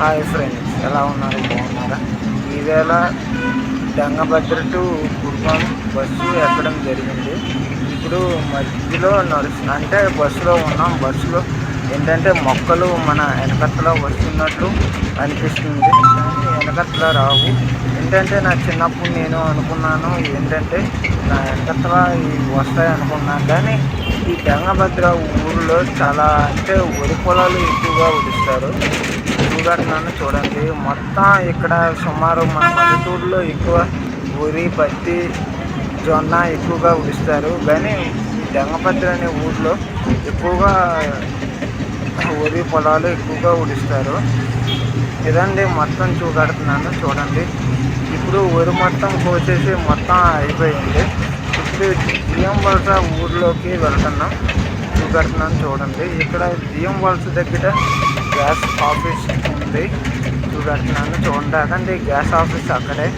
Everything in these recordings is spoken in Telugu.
హాయ్ ఫ్రెండ్స్ ఎలా ఉన్నారు? బాగున్నారా? ఈవేళ గంగభద్ర టు కుర్మం బస్సు ఎక్కడం జరిగింది. ఇప్పుడు మధ్యలో నడుస్తు అంటే బస్సులో ఉన్నాం. బస్సులో ఏంటంటే మొక్కలు మన వెనకత్తలో వస్తున్నట్లు అనిపిస్తుంది. కానీ వెనకత్తలో రావు. ఏంటంటే నా చిన్నప్పుడు నేను అనుకున్నాను ఏంటంటే నా వెనకత్తలో ఇవి వస్తాయి అనుకున్నాను. కానీ ఈ గంగభద్ర ఊరిలో చాలా అంటే వరి పొలాలు ఎక్కువగా ఉడిస్తారు. చూడండి చూడండి. మొత్తం ఇక్కడ సుమారు మన పల్లెటూరులో ఎక్కువ వరి పత్తి జొన్న ఎక్కువగా ఉడిస్తారు. కానీ ఈ గంగభద్ర అనే ఊరిలో ఎక్కువగా వరి పొలాలు ఎక్కువగా ఉడిస్తారు. ఇదండి మొత్తం చూపెడుతున్నాను. చూడండి. ఇప్పుడు వరి మొత్తం కోసేసి మొత్తం అయిపోయింది. ఇప్పుడు బియ్యం వలస ఊర్లోకి వెళ్తున్నాం. చూపెడుతున్నాను చూడండి. ఇక్కడ బియ్యం వలస దగ్గర గ్యాస్ ఆఫీస్ ఉంది. చూపెడుతున్నాను చూడండి. అదండి గ్యాస్ ఆఫీస్ అక్కడే.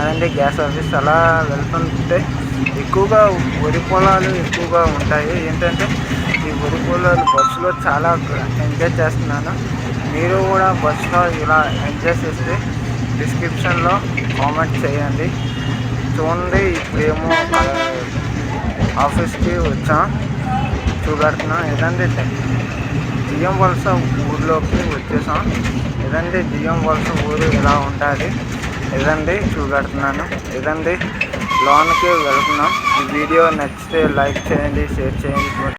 అదండి గ్యాస్ ఆఫీస్. అలా వెళ్తుంటే ఎక్కువగా వరి పొలాలు ఎక్కువగా ఉంటాయి. ఏంటంటే ఈ వరి పొలాలు బస్సులో చాలా ఎంజాయ్ చేస్తున్నాను. మీరు కూడా బస్సులో ఇలా ఎంజాయ్ చేస్తే డిస్క్రిప్షన్లో కామెంట్ చేయండి. చూడండి ఇప్పుడేమో ఆఫీస్కి వచ్చాం? చూపెడుతున్నా. ఏదండి జిఎం వలస ఊర్లోకి వచ్చేసాం. ఇదండి జిఎం వలస ఊరు ఇలా ఉంటుంది ఇదండి చూపెడుతున్నాను. ఇదండి లోన్కి వెళ్తున్నాం. ఈ వీడియో నచ్చితే లైక్ చేయండి షేర్ చేయండి.